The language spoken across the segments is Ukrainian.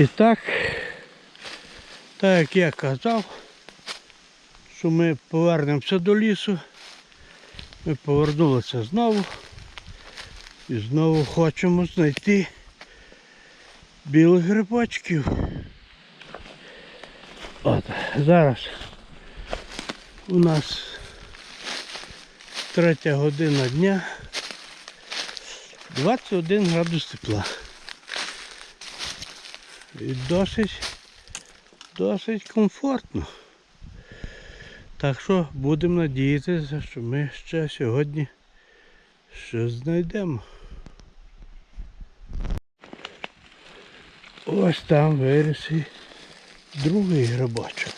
І так, так як я казав, що ми повернемося до лісу. Ми повернулися знову. І знову хочемо знайти білих грибочків. От, зараз у нас третя година дня. 21 градус тепла. І досить, досить комфортно. Так що будемо надіятися, що ми ще сьогодні щось знайдемо. Ось там виріс і другий грибочок.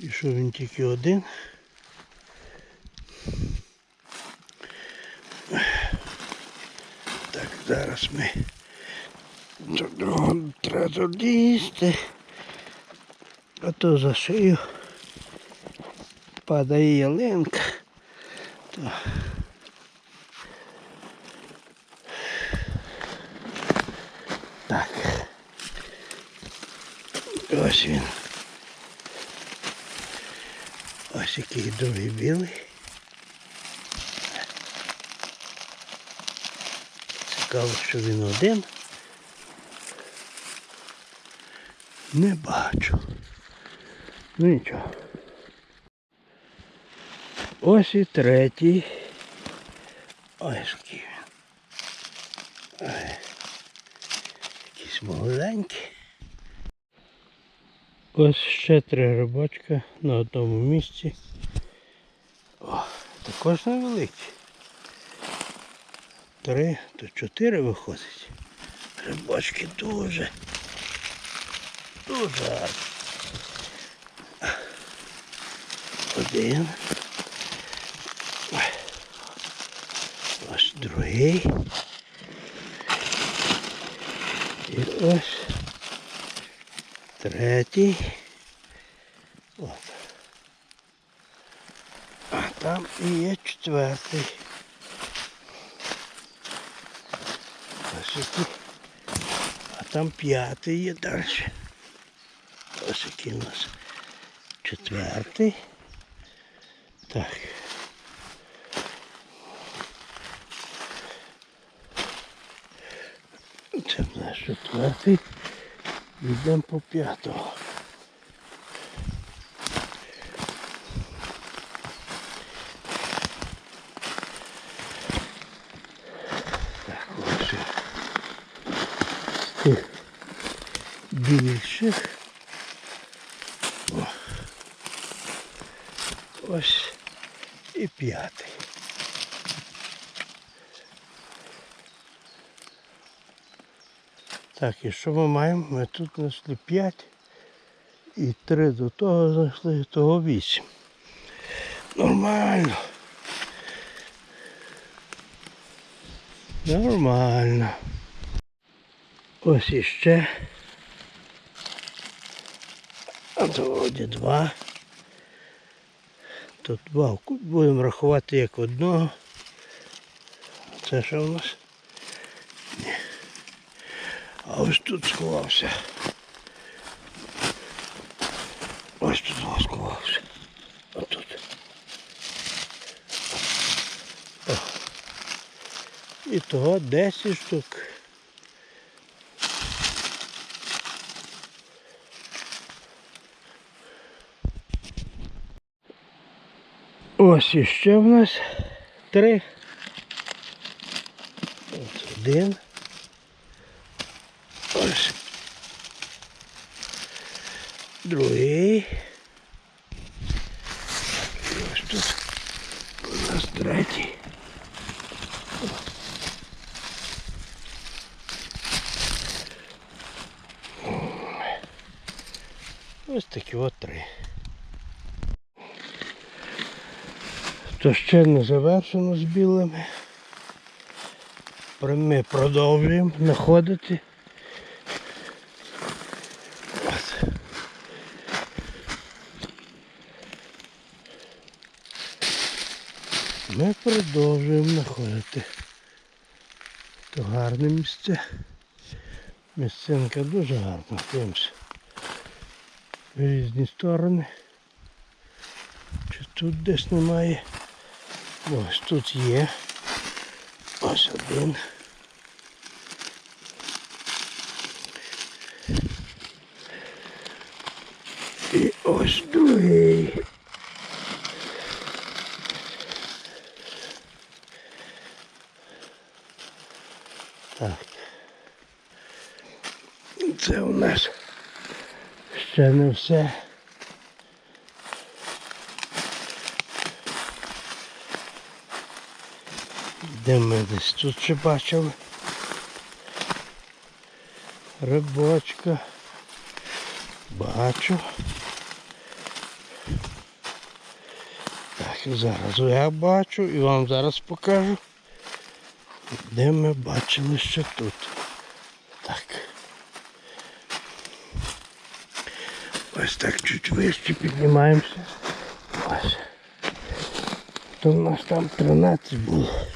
І що він тільки один. Так, зараз ми до треба долізти. А то за шию падає ялинка. То... Так. Ось він. Ось який другий білий. Цікаво, що він один. Не бачу. Ну нічого. Ось і третій. Ой, який він. Якийсь молоденький. Ось ще три грибочка на одному місці. О, також невеликі. Три, то чотири виходить. Грибочки дуже. Дуже. Один. Ось другий. І ось третій. От. А там і є четвертий. Ось який. А там п'ятий є далі. Ось який у нас четвертий. Так. Це в нас четвертий. Йдемо по п'ятого. Так, з Тих більших. О. Ось і п'ятий. Так, і що ми маємо? Ми тут знайшли 5 і 3 до того знайшли, того 8. Нормально. Нормально. Ось іще. А то вроді два. Тут два будемо рахувати як одного. Це що у нас? Ні. А ось тут сховався. Ось тут сховався. Отут. О. І того 10 штук. Ось іще в нас три. Ось один. Ось. Другий. І ось тут у нас третій. Ось такі от три. То ще не завершено з білими. Ми продовжуємо знаходити. Ми продовжуємо знаходити. То гарне місце. Місцинка дуже гарна, дивимося. В різні сторони. Чи тут десь немає? Ось тут є. Ось один. І ось другий. Так. Це у нас ще не все. Де ми десь тут ще бачили? Рибочка. Бачу. Так, зараз я бачу і вам зараз покажу, де ми бачили ще тут. Так. Ось так чуть вище піднімаємося. Ось. То в нас там 13 було.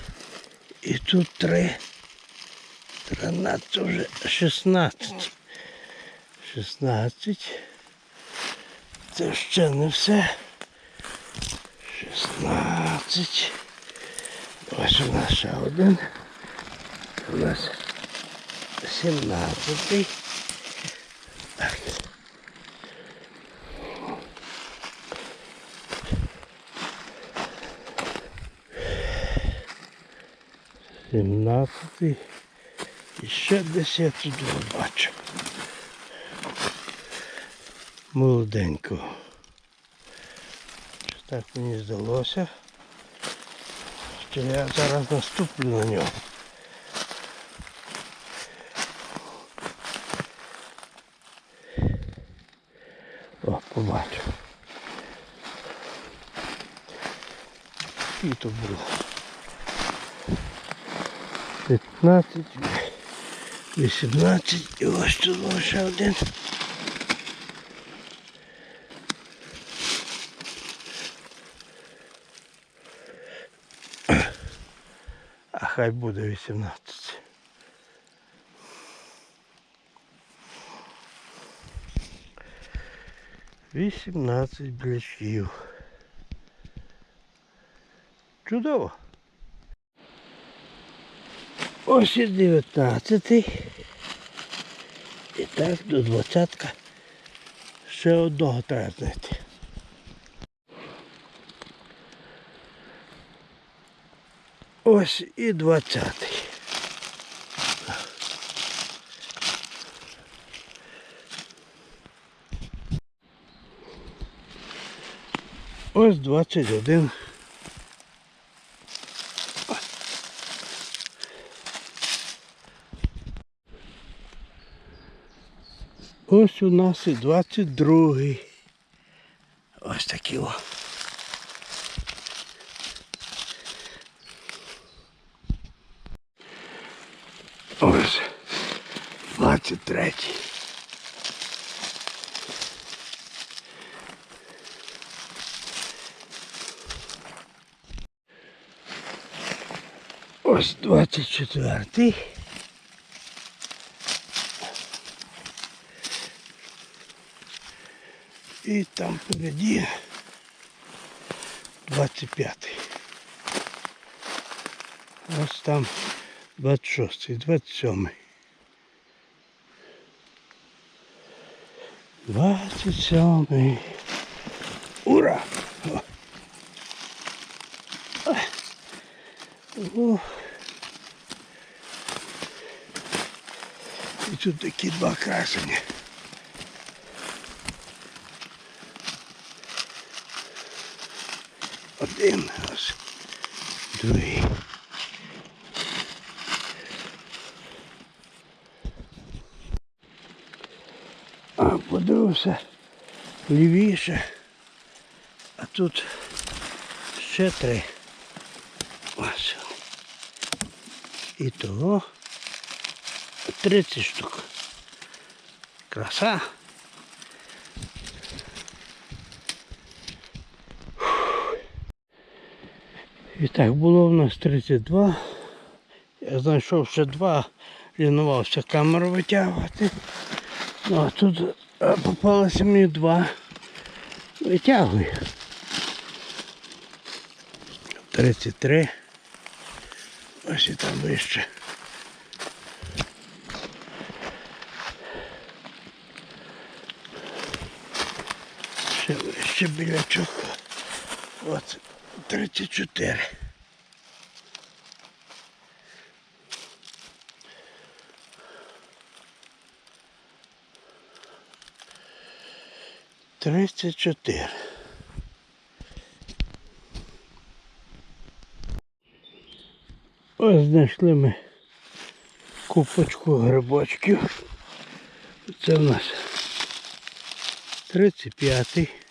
І тут 3. 13 вже 16. 16. Це ще не все. 16. Ось у нас ще один. У нас 17. Так. Сімнадцятий. І ще десь я тут бачу. Молоденького. Чи так мені здалося. Що я зараз наступлю на нього. О, побачу. І то було. 15, 18 і ось тут лише один. А хай буде 18. Вісімнадцять блячків. Чудово. Ось і 19. І так до 20. Ще одного треба знайти. Ось і 20. Ось 21. Ось у нас і 22. Ось такі о. Ось 23. Ось 24. І там впереді 25. Ось там 26, 27. 27. Ура! О. Ой. О. І тут такі два красені. Один ось. Другий. А подивився лівіше. А тут ще три. Ось. І того 30 штук. Краса. І так було в нас 32. Я знайшов ще два лінувався камеру витягувати. Ну а тут е, попалося мені два. Витягую. 33. Ось і там вище. Ще вище білячок. От 34. Тридцять чотири. Ось знайшли ми купочку грибочків. Це в нас 35-й.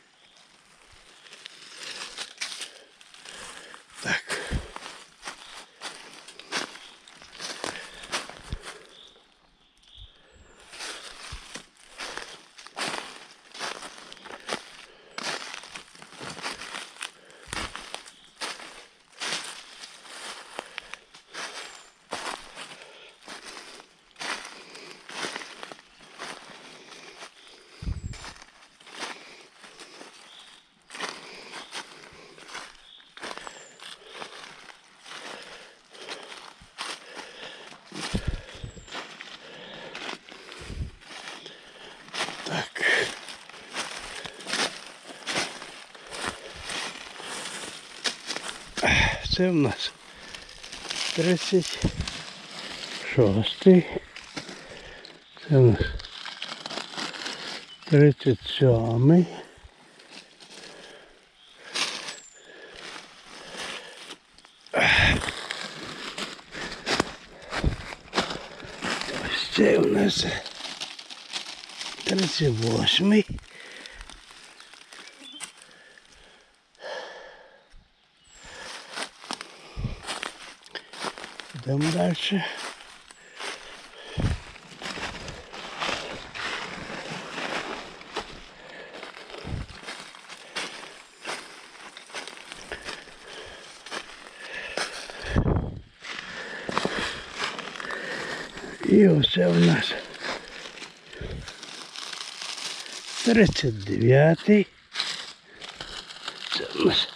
Це в нас 36. Це в нас 37. Ось це у нас 38. Йдемо далі. І оце у нас 39. Це у нас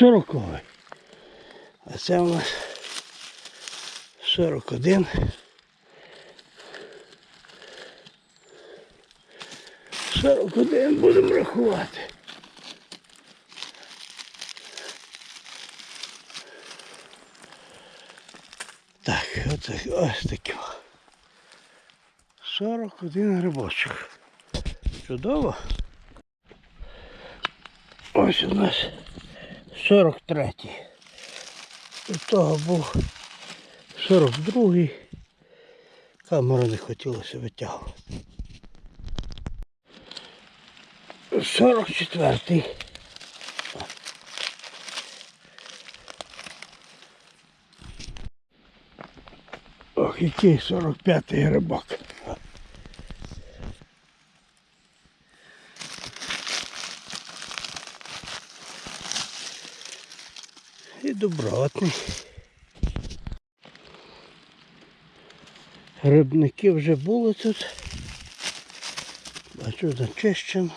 40. А це у нас 41. Сорок один будемо рахувати. Так, оце, ось таке. 41 грибочок. Чудово. Ось у нас 43. До того був 42-й. Камеру не хотілося витягувати. 44-й. Ох, який 45-й грибок. І добротний. Грибники вже були тут. Бачу зачищено.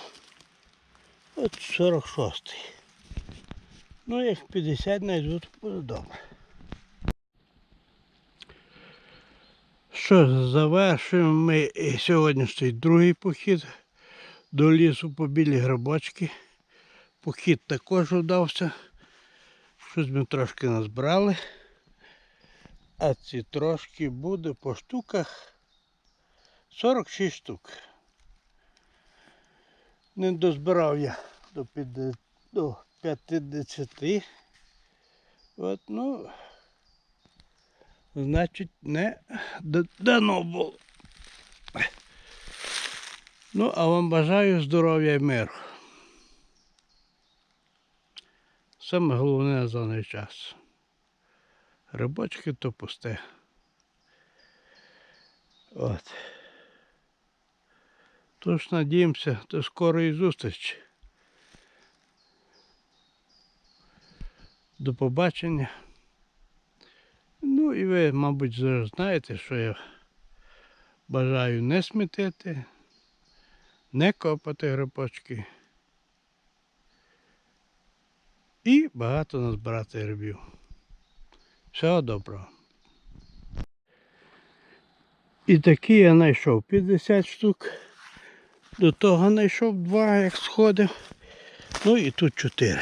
От 46-й. Ну, як 50 знайдуть, буде добре. Що, завершуємо ми сьогоднішній другий похід до лісу по білі грибочки. Похід також вдався. Щось ми трошки назбирали. А ці трошки буде по штуках 46 штук. Не дозбирав я до, до 50. От, ну, значить, не дано було. Ну, а вам бажаю здоров'я і миру. Саме головне на даний час. Рибочки то пусте. От. Тож надіємося до скорої зустрічі. До побачення. Ну і ви, мабуть, вже знаєте, що я бажаю не смітити, не копати грибочки і багато назбирати грибів. Всього доброго. І такі я знайшов 50 штук. До того знайшов два, як сходив. Ну і тут чотири.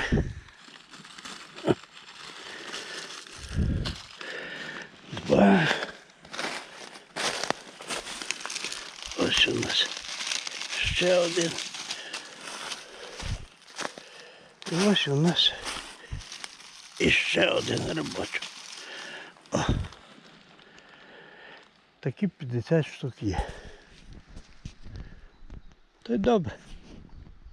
Два. Ось у нас ще один. І ось у нас іще один робочий. О. Такі 50 штук є. Та й добре.